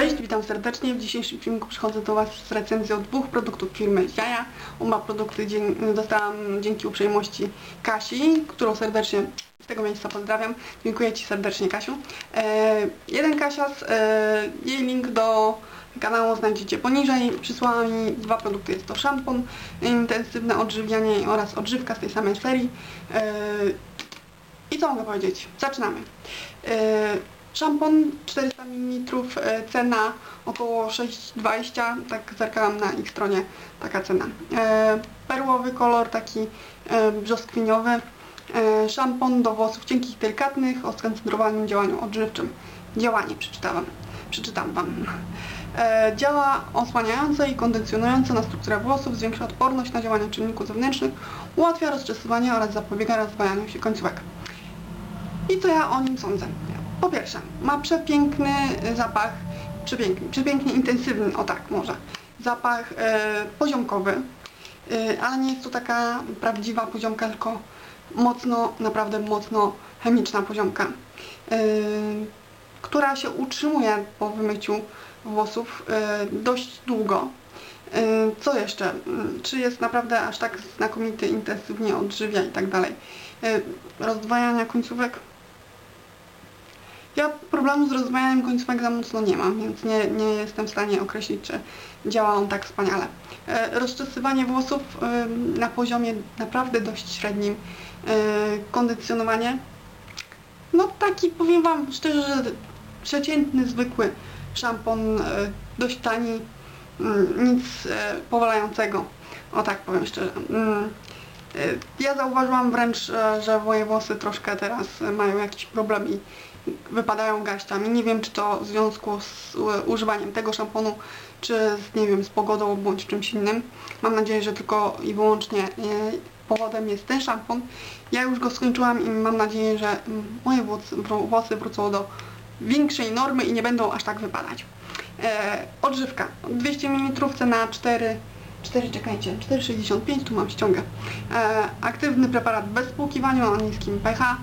Cześć, witam serdecznie. W dzisiejszym filmiku przychodzę do Was z recenzją dwóch produktów firmy Jaja. Oba produkty dostałam dzięki uprzejmości Kasi, którą serdecznie z tego miejsca pozdrawiam. Dziękuję Ci serdecznie, Kasiu. E, jeden Kasias, e, jej link do kanału znajdziecie poniżej. Przysłała mi dwa produkty. Jest to szampon, intensywne odżywianie oraz odżywka z tej samej serii. E, i co mogę powiedzieć? Zaczynamy. E, Szampon 400 ml, e, cena około 6,20, tak zerkałam na ich stronie, taka cena. E, Perłowy kolor, taki e, brzoskwiniowy. Szampon do włosów cienkich, delikatnych, o skoncentrowanym działaniu odżywczym. Działanie przeczytałam. Przeczytam Wam. Działa osłaniająco i kondycjonująco na strukturę włosów, zwiększa odporność na działania czynników zewnętrznych, ułatwia rozczesywanie oraz zapobiega rozwajaniu się końcówek. I co ja o nim sądzę? Po pierwsze, ma przepiękny y, zapach, przepiękny, przepięknie intensywny, o tak może, zapach e, poziomkowy, e, ale nie jest to taka prawdziwa poziomka, tylko mocno, naprawdę mocno chemiczna poziomka, e, która się utrzymuje po wymyciu włosów e, dość długo. E, Co jeszcze? Czy jest naprawdę aż tak znakomity, intensywnie odżywia i tak dalej? E, Rozdwajania końcówek? Ja problemu z rozwajaniem końcówek za mocno nie mam, więc nie, nie jestem w stanie określić, czy działa on tak wspaniale. E, rozczesywanie włosów na poziomie naprawdę dość średnim. E, kondycjonowanie. No taki powiem Wam szczerze, że przeciętny, zwykły szampon, e, dość tani, mm, nic powalającego. O tak powiem szczerze. Mm. Ja zauważyłam wręcz, że moje włosy troszkę teraz mają jakiś problem i wypadają garściami. Nie wiem, czy to w związku z e, używaniem tego szamponu, czy z, nie wiem, z pogodą bądź czymś innym. Mam nadzieję, że tylko i wyłącznie e, powodem jest ten szampon. Ja już go skończyłam i mam nadzieję, że moje włosy wrócą do większej normy i nie będą aż tak wypadać. E, odżywka. 200 ml cena 4 4, czekajcie, 4,65, tu mam ściągę. E, aktywny preparat bez spłukiwania o niskim pH.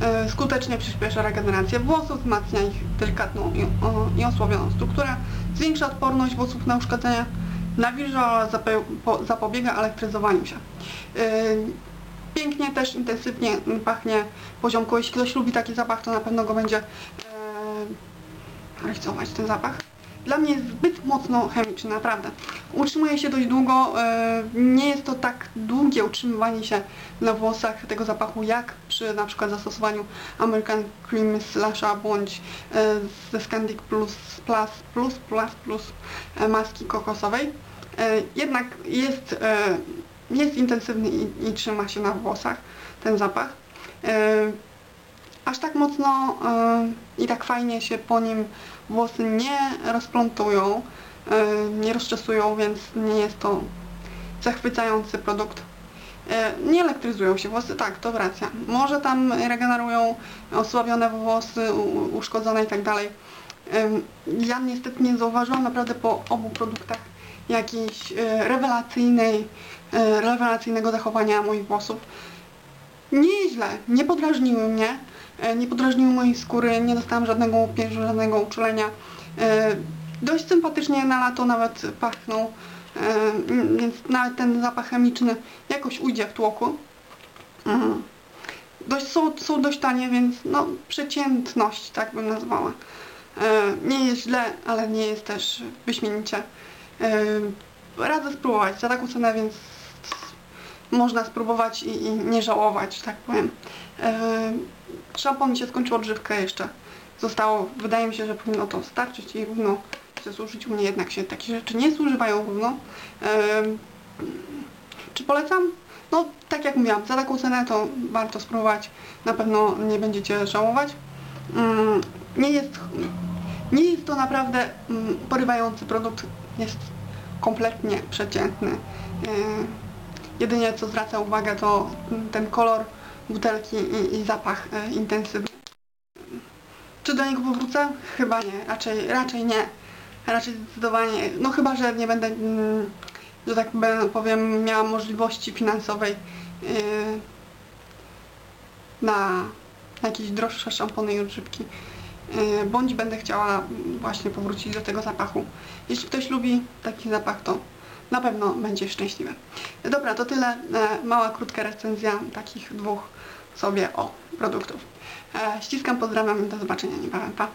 E, skutecznie przyspiesza regenerację włosów, wzmacnia ich delikatną i, osłabioną strukturę, zwiększa odporność włosów na uszkodzenia, nawilża zapobiega elektryzowaniu się. E, pięknie też intensywnie pachnie poziomką. Jeśli ktoś lubi taki zapach, to na pewno go będzie e, realizować ten zapach. Dla mnie jest zbyt mocno chemiczny, naprawdę. Utrzymuje się dość długo, nie jest to tak długie utrzymywanie się na włosach tego zapachu, jak przy na przykład zastosowaniu American Cream Slasha bądź e, ze Scandic Plus Plus Plus Plus Plus e, maski kokosowej. E, Jednak jest, jest intensywny i, i trzyma się na włosach ten zapach. Aż tak mocno i tak fajnie się po nim włosy nie rozplątują, nie rozczesują, więc nie jest to zachwycający produkt. E, nie elektryzują się włosy, tak, to racja. Może tam regenerują osłabione włosy, uszkodzone i tak Ja niestety nie zauważyłam naprawdę po obu produktach jakiejś e, rewelacyjnej, e, rewelacyjnego zachowania moich włosów. Nieźle, nie podrażniły mnie, nie podrażniły mojej skóry, nie dostałam żadnego łupieżu, żadnego uczulenia. Dość sympatycznie na lato nawet pachną, więc nawet ten zapach chemiczny jakoś ujdzie w tłoku. Mm. Dość, są, są dość tanie, więc no przeciętność, tak bym nazwała. E, Nie jest źle, ale nie jest też wyśmienicie. E, Radzę spróbować za taką cenę, więc można spróbować i, i nie żałować, tak powiem. E, szampon mi się skończył odżywkę jeszcze. Zostało, wydaje mi się, że powinno to starczyć i równo się służyć. U mnie jednak się takie rzeczy nie zużywają równo. Czy polecam? No, tak jak mówiłam, za taką cenę to warto spróbować. Na pewno nie będziecie żałować. Mm, nie jest, nie jest to naprawdę mm, porywający produkt. Jest kompletnie przeciętny. Jedynie co zwraca uwagę to ten kolor butelki i, i zapach e, intensywny do niego powrócę? Chyba nie, raczej, raczej nie. Raczej zdecydowanie, no chyba, że nie będę, mm, że tak powiem, miała możliwości finansowej yy, na, na jakieś droższe szampony i odżywki. Yy, bądź będę chciała właśnie powrócić do tego zapachu. Jeśli ktoś lubi taki zapach, to na pewno będzie szczęśliwy. Dobra, to tyle. E, mała, krótka recenzja takich dwóch sobie o produktów. E, ściskam, pozdrawiam do zobaczenia niebawem. Pa!